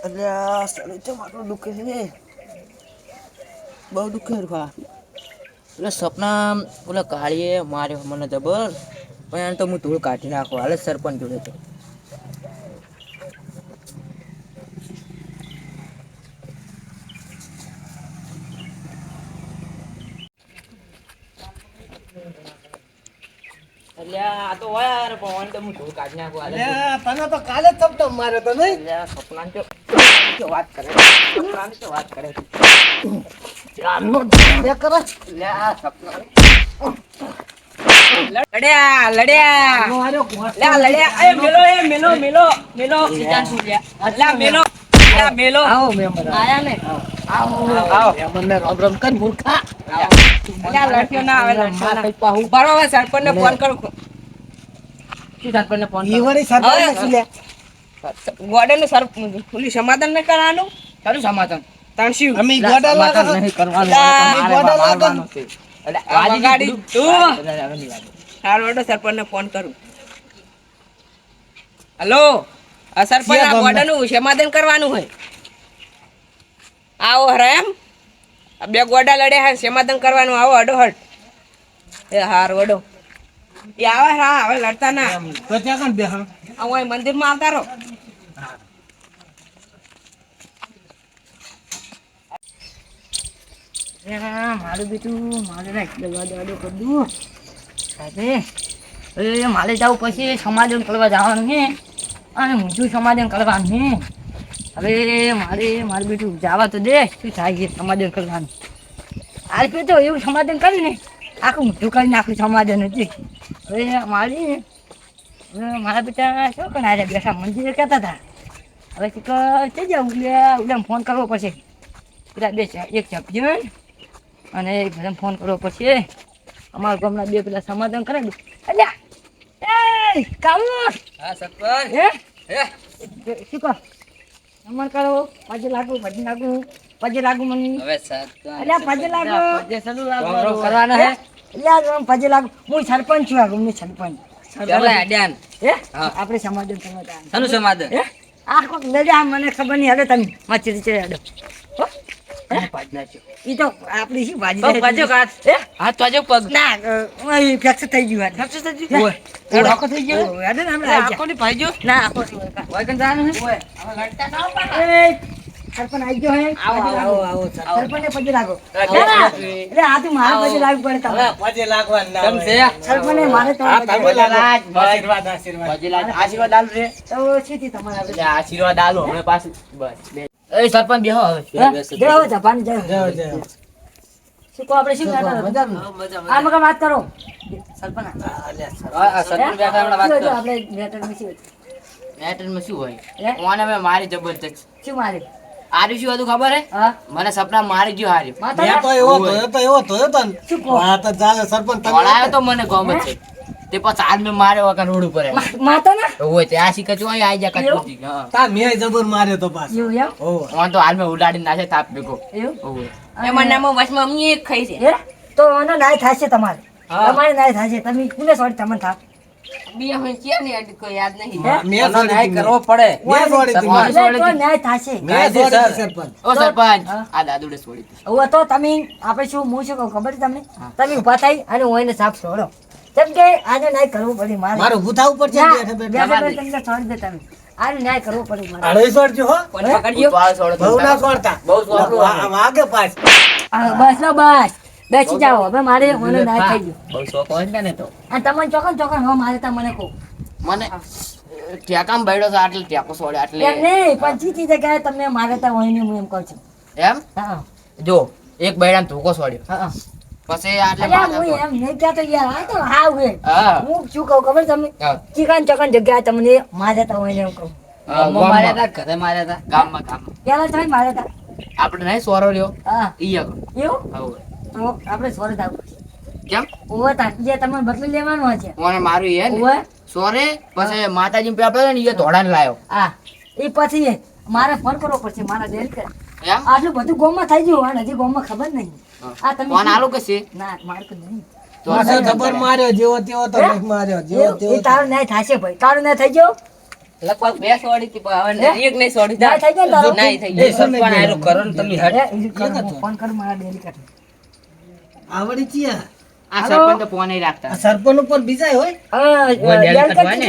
આ શરીર તો મારું દુખે છે બહુ દુખે ખા એટલે સપના ઓલા કાળીએ માર્યો મને જબર પણ એને તો હું ધૂળ કાઢી નાખો હાલે સરપંચ જોડે તો એટલે આ તો હોય યાર પણ તો હું ધૂળ કાઢી નાખું હાલે તો કાલે જ થપટો માર્યો તો નહીં એટલે તો વાત કરે. સપનાની તો વાત કરે. ચાલો બે કરે. એટલે આ સપના. લડ્યા લડ્યા. લે લડ્યા. એ મેલો એ મેલો મેલો મેલો. સીધા શું લ્યા મેલો લે મેલો. આવો મેમ્બર આયા ને? આવો. આવો. મેમ્બરને રામ રામ કર મૂર્ખા. લે લડ્યો ના આવે લડ્યો ના. ઉભારો હવે સરપંચને ફોન કરું શું સરપંચને ફોન ઈ વળી સરપંચને શું લે? ગોડન સર ખુલ્લી સમાધાન ન કરવાનું તારું સમાધાન. તાણસ્યું અમે ગોડા લાગે નહીં કરવાનું ગોડા એટલે આ ગાડી તું સારું હેડો સરપંચને ફોન કરું. હલો આ સરપંચ આ ગોડાનું સમાધાન કરવાનું હોય. આવો હરે એમ બે ગોડા લડ્યા હે સમાધાન કરવાનું આવો અડો હટ એ હાર વડો એ આવે હા હવે લડતા ના. તો ત્યાં કોણ? આવો અહીં મંદિરમાં આવતા રહો. મારું બેટું મારે ના દવા દવા કરી સાથે એ મારે જવું પછી સમાધાન કરવા જવાનું છે. અને ઊંચું સમાધાન કરવાનું છે. હવે મારે, મારું બેટું જવા તો દે, શું થાય છે સમાધાન કરવાનું? આ રીતે તો એવું સમાધાન કર્યું ને. આખું ઊંચું કરી આખું સમાધાન હતી. હવે મારી, હવે મારા બેટા શું કરે બેઠા મંદિરે કહેતા હતા. હવે શીખર થઈ જાવ ઉલ્યા ઉલ્યા ફોન કરવો પડશે. પેલા બે એક સભ્ય અને એક ફોન કરવો પડશે અમારા ગામના બે પેલા સમાધાન કરેલું અલ્યા એ કામુ હા સત્તર હે? હે? શું કહો? નમન કરો પાજે લાગુ ભજી લાગુ પાજે લાગુ મને. હવે સત્તર અલ્યા પાજે લાગુ. પાજે. રોમ રોમ કરવાના હે? અલ્યા પાજે લાગુ. હું સરપંચ છું આ ગામનો સરપંચ. ચાલે અડ્યાન હે? આપણે સમાધાન સમાધાન. સમાધાન? હે? આ કોક લેજે આ મને ખબર નહીં. હવે તમે માચી હેડો હો? ઈ તો આપણી શું ભાજી પગ કાચ. હે હાથ પાજો પગ ના અ, ફ્રેક્ચર થઈ ગયું આ. ફ્રેક્ચર થઈ ગયું? ઓય. ઓય. થઈ ગયો? ઓય, ને આપણે આખો ની ભાજ્યો? ના આખો નહીં હોય. વાયકણ જવાનું છે? એ, સરપંચ આવી ગયો હે આવો, આવો, આવો, સરપંચ. સરપંચને પગે લાગો લાગો. ના, ના. એટલે આ તો મારે પગે લાગવું પડે હવે પજે લાગવાનું ના કેમ હોય. છે? મારે તો હા, પગે તમે લાગવું. લાગો. આશીર્વાદ, આશીર્વાદ. આશીર્વાદ આલ રે તો શીથી તમારે આશીર્વાદ આલો હમણાં પાછું બસ બે. એ સરપંચ બેહો હવે? જય જય હો. જય, જય. શું કહો આપણે શું કહેતા મજા? આ મગર વાત કરો. સરપંચ. આ સરપંચ. બેઠા હમણાં વાત કરો. શું શું હોય? મારી જબરજસ્ત? શું મારે? આર્યું શું હતું ખબર હે? મને સપના મારી ગયો હાર્યો. મેં તો એવો તો એવો તો શું કહો? ચાલે, સરપંચ તમે વળાયો તો મને ગમ છે. તે પછી આજ મેં માર્યો વગર રોડ ઉપર માતા ના? હોય તે આ શીખે જો આઈ જા એવું? તા હા જબર માર્યો તો પાછો. એવું એમ? ઓ. ઓન તો હાલ મેં ઉડાડી નાખે તાપ ભેગો. એવું? હોય. એમાં નામો વચમાં અમને એક ખાઈ છે. તો આનો નાય થાશે તમારે. તમારે નાય થાશે. તમે કુને સોરી તમને થા બે હોય ને યાદ કોઈ યાદ નહીં. મેં કરવો પડે. મેં છોડી તમારે સોરી તો દીધી. મેં છોડી સરપંચ. ઓ સરપંચ. આ દાદુડે છોડી દીધી. તો તમે આપણે શું હું શું ખબર છે તમને? તમે ઊભા થઈ અને હું એને સાફ છોડો. કેમ કે આજે ન્યાય કરવો પડે મારે. મારે ઊભું ઉપર બેઠે તમને છોડી દે તમે. આજે ન્યાય કરવો પડે મારે. અઢી છોડજો, હો. કોને પકડ્યો? તો આ છોડો તો બહુ ના છોડતા. બહુ છોડો. વાગે પાછ. બસ લો બસ. બેસી જાઓ. હવે મારે મને નાય થઈ ગયું. બહુ શોખ હોય ને તો. તમને ચોકન ચોકન હવે મારે તો મને કહો. મને ઠેકામ બૈડો છે એટલે ઠેકો છોડે એટલે એમ નહીં પણ જગ્યાએ તમને મારે તો હોય ને હું એમ કહું છું. એમ? હા. જો એક બૈડાને ધોકો સોડ્યો હા. પછી આટલે હું. એમ નહીં કહેતો યાર આ તો હા. હું. શું કહું ખબર તમને? ચિકન ચકન જગ્યા તમને મારે તો હોય ને એમ કહું. હા, માર્યા ગામમાં. તા ઘરે માર્યા તા ગામમાં ગામમાં. પેલા તમે મારે તા. આપણે નહીં સોરો રહ્યો હા. ઈ. એવું? તો આપણે સોરે થાવ કેમ? ઓવે તા જે તમને બદલી લેવાનું છે. મને મારું એ ને? ઓવે. સોરે પછી માતાજી પેપડે ને એ ધોળાને લાયો. હા. એ પછી એ મારે ફોન કરવો પડશે મારા દેલ કરે આટલું બધું ગોમમાં થઈ ગયું અને હજી ગોમમાં ખબર નહીં. આ તમે ફોન આલો કે ના માર્ક નહીં. જબર માર્યો જેવો તેવો તો માર્યો જેવો તેવો એ તારો ન્યાય થાશે ભાઈ. તારો ન્યાય થઈ ગયો? લગભગ બે સોડી પણ હવે એક નહીં સોડી ના થઈ ગયો ને થઈ એ ગયું. સરપંચ કરો ને તમે હટ એ, ઈ કર, હું ફોન કર મારા ડેરી કાઢે. આવડી ચિયા. આ સરપંચ ફોન નહીં રાખતા. સરપંચ ઉપર બીજા હોય? હા, ને.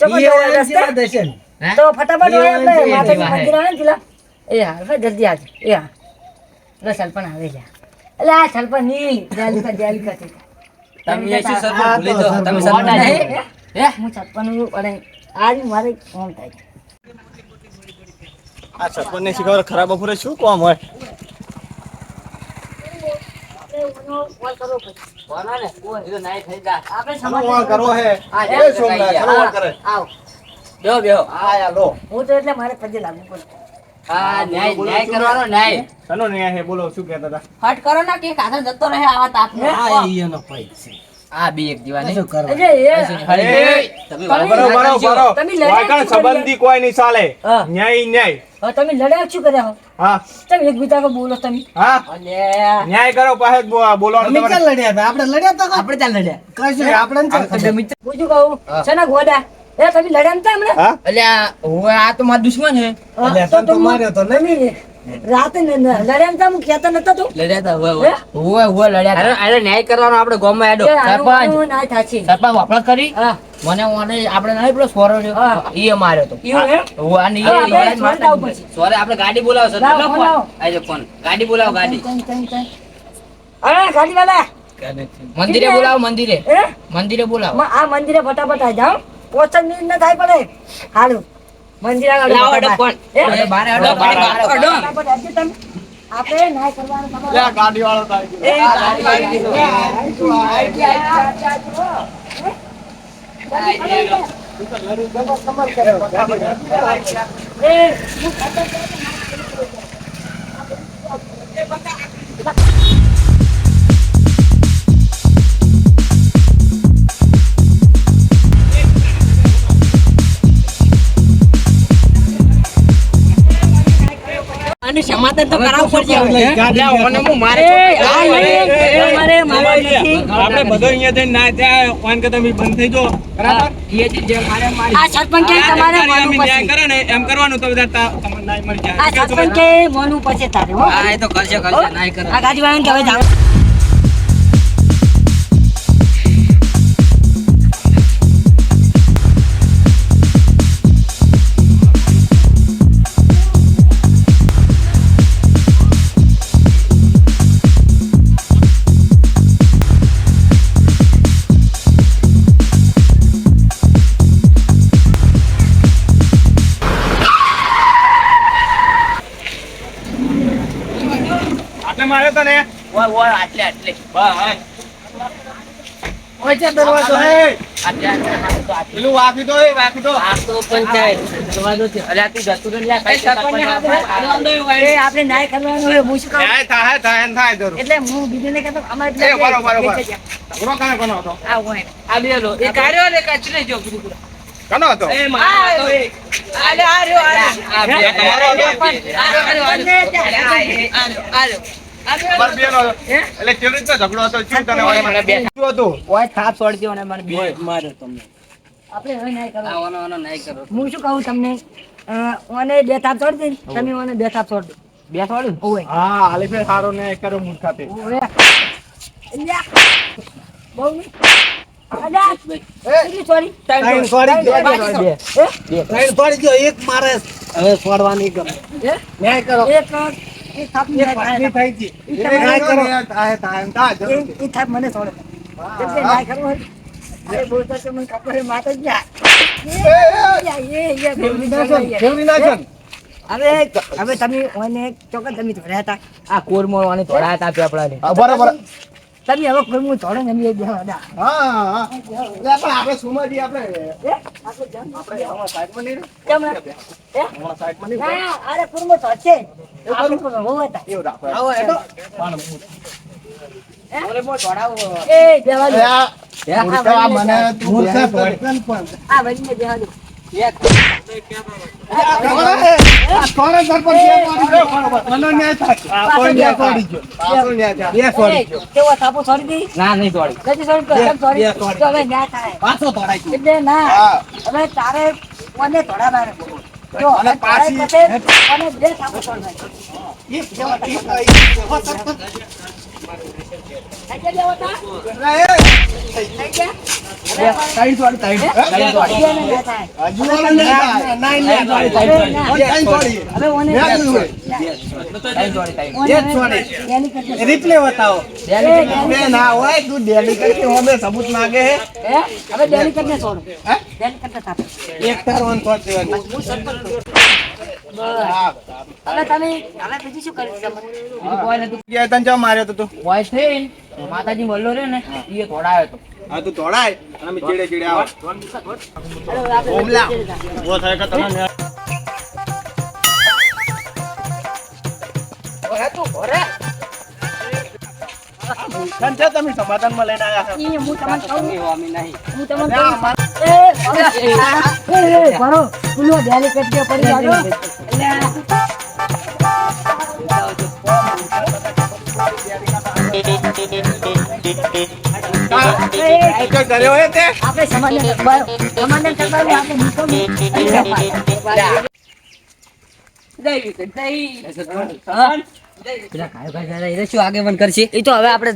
ચોકો ઈ જોડે હોય દર્શન. તો ફટાફટ હોય આપણે માતાજી મંદિર આવે ને પેલા. એ હા હવે જલ્દી આજ એ હા લો સલપણ આવે છે એટલે આ સલપણની કાઢ, ડેરી કાઢી. તમે એ શું આ ભૂલી દો તમે હે? નહીં. હે? હું સલપન અરે આજ મારે કોમ થાય આ સરપંચ ને શીખવા ખરાબ બપોરે શું કોમ હોય ને. આપણે સમાજ કરો હે આ સોમનાથ. કરે આવ બેહો, બેહો. હા યા લો. હું તો એટલે મારે પગે લાગુ પડે. હા, ન્યાય, ન્યાય કરવાનો ન્યાય. સનો ને હે? બોલો શું કહેતા હતા? હટ કરો ને કે કાકા જતો રહે આવા તાપને. આ ઈ એનો છે. આ બે એક દીવા શું કરવા? એટલે એ. તમે તમે બરો બરો બરો તમે લડ્યા વાયકણ શું કરી? સંબંધી કોઈ નહીં ચાલે. ન્યાય ન્યાય. તમે લડ્યા શું કર્યા હો? હા. તમે એકબીજા કો બોલો તમે. હા. ન્યાય કરો પાસે બોલવાનું લડ્યા હતા? આપણે લડ્યા હતા આપણે ત્યાં લડ્યા? કશું આપણે કહું છે ને ગોડા? એ તમે લડ્યા નતા હમણાં હા? અલ્યા હવે આ તો મારો દુશ્મન છે. અલ્યા, તો તો માર્યો તો નહીં? રાતે ન- ન- લડ્યા નતા હું કહેતો નતો તું. લડ્યા તા હવે હે? હવે હવે લડ્યા અરે અરે ન્યાય કરવાનો આપણે ગામમાં હેડો એ સરપંચ. ના થાચી. સરપંચ વાપરા કરી. મને ઓને આપણે નહીં પેલો સોરો ઈ માર્યો તો. હા, સોરે આપણે ગાડી બોલાવો સર. આજો ફોન. ગાડી બોલાવો ગાડી. મંદિરે બોલાવો મંદિરે. મંદિરે બોલાવો. આ મંદિરે ફટાફટ આ જાઓ. પોચન મિનિટ ન થાય પડે હારું. મંદિર આગળ લાવો હેડો ફટાફટ. ફોન એ? સમાધાન તો કરાવવું પડશે. ગાડી હું? મારે તમારે મારે નથી. આપણે બધો અહીંયા જઈને ના ત્યાં ફોન કે તમે બંધ થઈ જો બરાબર? એ જે જે મારે મારી આ સરપંચ કે તમારે માનવું ન્યાય કરે ને એમ કરવાનું તો બધા તમને ન્યાય મળી જાય. આ સરપંચ કે માનવું પડશે તારે હો. આ એ તો કરશે કરશે નાય કરે આ ગાડીવાળાને કે હવે જાઓ. આટલે માર્યો તો ને ઓય ઓય આટલે આટલે. બસ ઓય છે દરવાજો, હે. આટલે. પેલું વાપી દો એ વાપી દો આ તો પંચાયત દરવાજો છે. અલ્યા તું જતું રહે લ્યા, કઈ આપણે ન્યાય કરવાનો હોય હું શું કહું ન્યાય થાય થાય થાય જરૂર. એટલે હું બીજું કહેતો અમારે એ બરોબર, બરોબર. એક જ આ. કોનો હતો? આ હોય. આ બે લો. એ કાઢ્યો ને કાચી જો પૂરું કનો હતો? એ મારો તો એ. આલે આ રહ્યો આ તમારો હતો? આ રહ્યો. આ રહ્યો, આ રહ્યો. માર બેનો એટલે કેવી રીતનો ઝઘડો હતો શું તને ઓય મને બે શું હતું ઓય થાપ છોડતી અને મને બે આપણે હવે ન્યાય કરવાનો. આ ઓનો ઓનો નહીં કરો હું શું કહું તમને ઓને બે થાપ છોડ દે તમે ઓને બે થાપ છોડ બે છોડ્યું ઓવે હા હાલી ફેર સારો ને કર્યો મૂર્ખાતે ઓવે અલ્યા. બહુ નહીં. અલ્યા. કેટલી છોડી? ત્રણ છોડી ગયો. બાકી તો. હે? ત્રણ છોડી ગયો. એક મારે હવે છોડવાની ગમે. કરો. એક મને છોડે. અરે. હવે તમે ચોક્કસ તમે ધોળ્યા હતા. આ કોર મોડવાની થોડા હતા પેપડા ને બરાબર. તમે હવે કોઈ હું ધોળે ને એ બેહવા દા. હા હા. એટલે આપણે આપણે સુમાજી આપણે એ આપણે હમણાં સાઈડમાં નહીં કેમ ના એ હમણાં સાઈડમાં નહીં ના, અરે કુરમો તો છે. આપણે કોઈ બહુ હતા એવું રાખો. આવો એ દો. એ આ મૂર્ખા મને તું મૂર્ખા બેહી પણ. આ દો. આ સરપંચ એક વાળી ગયો. મને ન્યાય થાય. આ ના છોડી તો બે- કેમ છોડી? બે છોડી. તો હવે તારે મને થોડા બાર જો અને પાછી- અને બે. એક છોડી ગયો. ને હોય? રિપ્લે બતાવો ના તું હોમે સબૂત માગે હે? હવે છોડો. એક છોડ દેવાનું હું સરપંચ હવે તમે હવે બીજું શું કરી બીજું કોઈ નતું ગયા તને ચા માર્યો તો તું હોય થઈ માતાજી મળલો રે ને એ તોડાયો તો હા તું દોડાય અને અમે ચીડે ચીડે આવો ઓમલા. ઓ થાય કે તને ઓરે તું, ઓરે. તને છે તમે સમાધાનમાં લઈને આવ્યા હું તમને કહું. હું તમને કહું. એ, ભરો. ભરો. પેલું ડેલિકેટ પડી જાજો. કર્યો હે. તે આપણે સમાધાન સમાધાન કરવાનું આપણે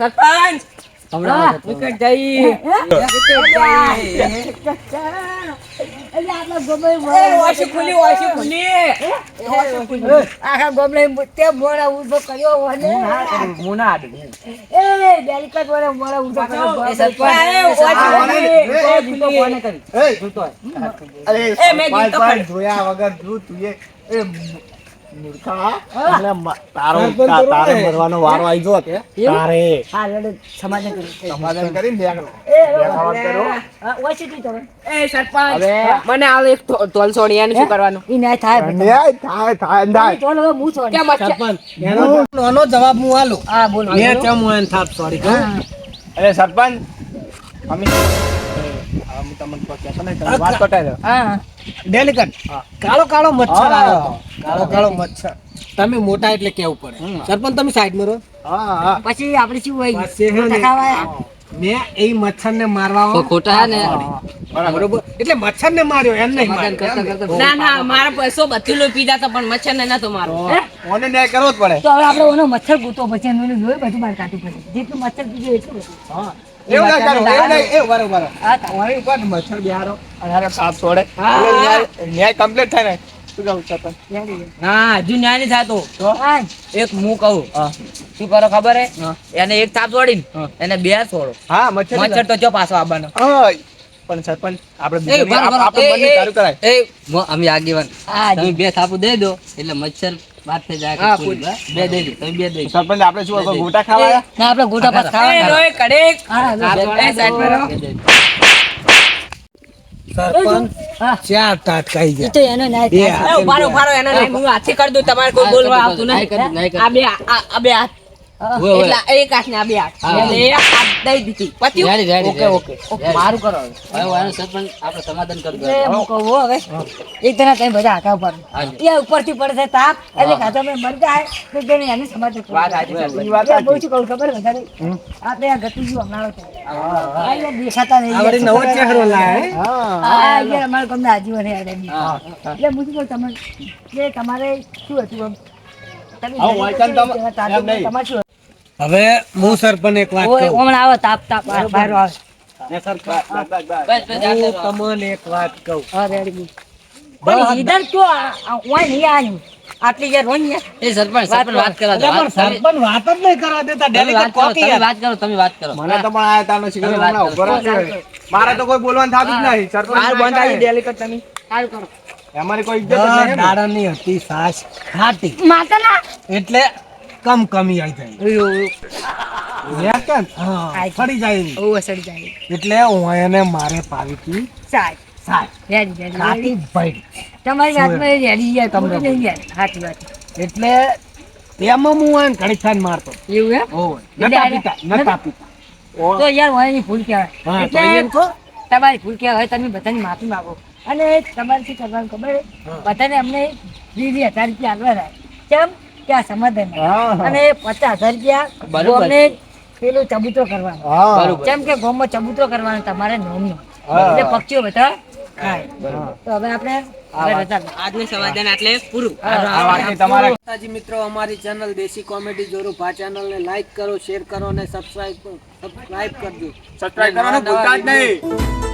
સરપંચ હમણાં વિકેટ જઈ આખા ગોમડે તે મોડા ઊભો કર્યો હોય ને. હું ના આડું એ બેલિકટ વાળા મોડા ઊભો કર્યો એ સરપંચ જોયા વગર તું તું એ તારો તારે મરવાનો વારો આવી જો કે તારે. સમાધાન કર્યું. સમાધાન કરીને એ, દેખાવા કરો. હા, ઓછી તું તમે. એ સરપંચ મને આ એક તોલ છોડી શું કરવાનું? ઈ ન્યાય થાય ન્યાય થાય થાય ઈ થાય હવે હું છોડી. એનો નાનો જવાબ હું આલું. હા, બોલો. મેં કેમ હું એને થાપ સોરી અરે સરપંચ અમે અમે તમને કહેતો તમે વાત કટાઈ દો. હા. ડેલિકેટ કાળો કાળો મચ્છર આવ્યો કાળો કાળો મચ્છર. તમે મોટા એટલે કેવું પડે? સરપંચ તમે સાઈડમાં રહો. હા હા. પછી આપણે શું હોય? હે. મેં એ મચ્છર ને મારવા ખોટા ને? બરોબર. એટલે મચ્છર ને માર્યો એમ નહીં. ના ના મારા પૈસો બત્તીલો પીધા હતા પણ મચ્છર ને નતો મારો ઓને ન્યાય કરવો જ પડે. તો હવે આપણે ઓનો મચ્છર ગોતો પછી એનું જોઈ બધું બહાર કાઢવું પડે જેટલું મચ્છર પીધું એટલું બધું. એવું ના કરો એવું ના એ બરોબર હા, તો તમારી ઉપર મચ્છર બિહારો અને સાપ છોડે. ન્યાય ન્યાય કમ્પ્લીટ થાય ને. શું કહું સરપંચ ના હજુ ન્યાય નહીં થતો. એક હું કહું. શું કરો ખબર હે? એને એક તાપ છોડી એને બે છોડો. હા મચ્છર મચ્છર તો જો પાછો આવવાનો પણ સરપંચ આપણે બરાબર. આપણે બંને એ, કરાય. એ અમે આગેવાન. તમે બે થાપુ દઈ દો એટલે મચ્છર વાત થઈ જાય? બે દઈ તમે બે દઈ સરપંચ આપણે શું હવે ગોટા ખાવા ના આપણે ગોટા પાસ એ રોય કડેક. હા. સરપંચ ચાર તાટકાઈ ગયા. તો એનો ઉભારો ઉભારો એનો હાથે કરી દઉં તમારે કોઈ બોલવા આવતું નહીં. આ બે આ આ બે હાથ. એટલા એક હાથ ને આ બે હાથ. હા. એટલે એ હાથ દઈ દીધી. પત્યું? Ready, ready, okay, okay. મારું કરો હવે. હવે સરપંચ આપણે સમાધાન કરી એટલે દો હું કહું હો હવે. એક જણા તમે બધા હાકા ઉપર. હાજી. ત્યાં ઉપરથી પડે છે તાપ એટલે કાં મેં મરી જાય. તો તેને એને સમાધાન વાત સાચી વાત એટલે બહુ શું કહું ખબર વધારે? આપણે આ ગતિજી હમણાં છે આ દેખાતા નહીં. આ નવો ચહેરો લાય આ યાર અમારા ગામના આજીવન હે એટલે હું શું કે તમારે શું હતું આમ? તમે તમ-. તમારે શું હવે હું સરપંચ એક વાત કહું. હમણાં આવો તાપ તાપ આ બહાર આવે બસ બસ હું તમને એક વાત કહું. હા રેડી પણ ઈધર તો આ- આ ઓય નહીં આની. આટલી જે રોઈ એ સરપંચ સરપંચ વાત કરવા દે. સરપંચ વાત જ નહીં કરવા દેતા. તમે વાત ડેલિકેટ તમે વાત કરો તમે વાત કરો. મને તો પણ આયા તાનો શિકાર હમણાં કરો. ઊભો રહેશે. મારે તો કોઈ બોલવાનું થાતું જ નહીં. સરપંચ આ બંધ આવી ડેલિકેટ તમે. સારું કરો. અમારી કોઈ ઇજ્જત નહીં દાડાની હતી સાસ. ખાટી. માતાના. એટલે કમ કમી આવી જાય. ન્યાય હા. ફરી જાય ઓ સડી જાય એટલે હું એને મારે પાવી હતી સાહેબ સાસ રેડી રેડી ભાઈ તમારી હાથમાં રેડી યાર તમને નહીં યાર સાચી વાત. એટલે તેમાં હું એને ઘડી ખાઈને મારતો. એવું એમ? ઓય નતા આને- નતા પીતા. તો યાર હોય એની ભૂલ કહેવાય. એટલે તમારી ભૂલ કે તમે બધાની માફી માંગો. અને તમારે શું કરવાનું ખબર? બધાને અમને વીસ હજાર રૂપિયા આગળ રહ્યા કેમ? કે આ સમાધાન અને પચાસ હજાર રૂપિયા બરોબર. પેલું ચબૂતરો કરવાનો. કેમ કે ગોમમાં ચબૂતરો કરવાનો તમારે નોમનો. એટલે પક્ષીઓ બધા ખાય. તો હવે આપણે આજનું સમાધાન એટલે પૂરું. આ વાતની તમારે માતાજી મિત્રો અમારી ચેનલ દેશી કોમેડી જોરું ભા ચેનલ ને લાઈક કરો શેર કરો અને સબસ્ક્રાઇબ સબસ્ક્રાઇબ કરજો. સબસ્ક્રાઇબ કરવાનું ભૂલતા જ નહીં.